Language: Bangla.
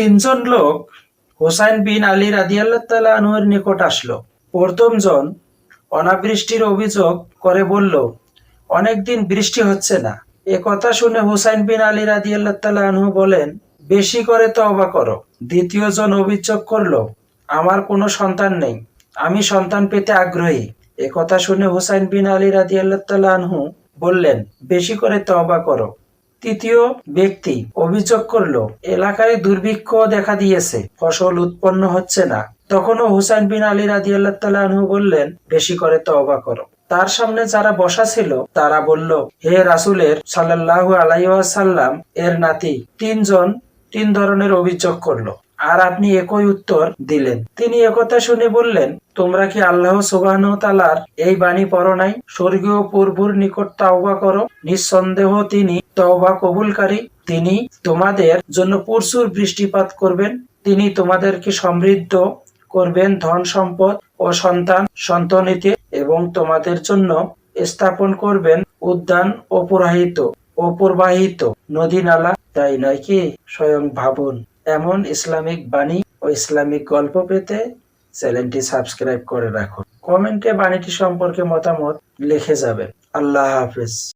তিনজন লোক হোসাইন বিন আলী রাদিয়াল্লাহ তালা আনহুর নিকট আসলো। প্রথম জন অনাবৃষ্টির অভিযোগ করে বলল, অনেকদিন বৃষ্টি হচ্ছে না। এ কথা শুনে হুসাইন বিন আলী রাদিয়াল্লাহ তালা আনহু বলেন, বেশি করে তওবা করো। দ্বিতীয় জন অভিযোগ করল, আমার কোনো সন্তান নেই, আমি সন্তান পেতে আগ্রহী। এ কথা শুনে হুসাইন বিন আলী রাদিয়াল্লাহ তালা আনহু বললেন, বেশি করে তওবা করো। তৃতীয় ব্যক্তি অভিযোগ করল, এলাকায় দুর্ভিক্ষ দেখা দিয়েছে, ফসল উৎপন্ন হচ্ছে না। তখনও হুসাইন বিন আলী রাজি আল্লাহ বললেন, বেশি করে তওবা করো। তার সামনে যারা বসা ছিল, তারা বলল, হে রাসুলের সাল্লাল্লাহু আলাইসাল্লাম এর নাতি তিনজন তিন ধরনের অভিযোগ করল, আর আপনি একই উত্তর দিলেন। তিনি একথা শুনে বললেন, তোমরা কি আল্লাহ সুবাহন তালার এই বাণী পড়ো নাই? স্বর্গীয় পূর্বুর নিকট তাওবা করো। নিঃসন্দেহ তিনি তওবা কবুলকারী, তিনি তোমাদের জন্য প্রচুর বৃষ্টিপাত করবেন। তিনি তোমাদেরকে সমৃদ্ধ করবেন ধন সম্পদ ও সন্তান সন্তনিতে এবং তোমাদের জন্য স্থাপন করবেন উদ্যান অপুরাহিত অপূর্বাহিত নদী নালা তাই নয় কি? স্বয়ং ভাবুন, এমন ইসলামিক বাণী ও ইসলামিক গল্প পেতে চ্যানেলটি সাবস্ক্রাইব করে রাখুন। কমেন্টে বাণীটি সম্পর্কে মতামত লিখে যাবেন। আল্লাহ হাফেজ।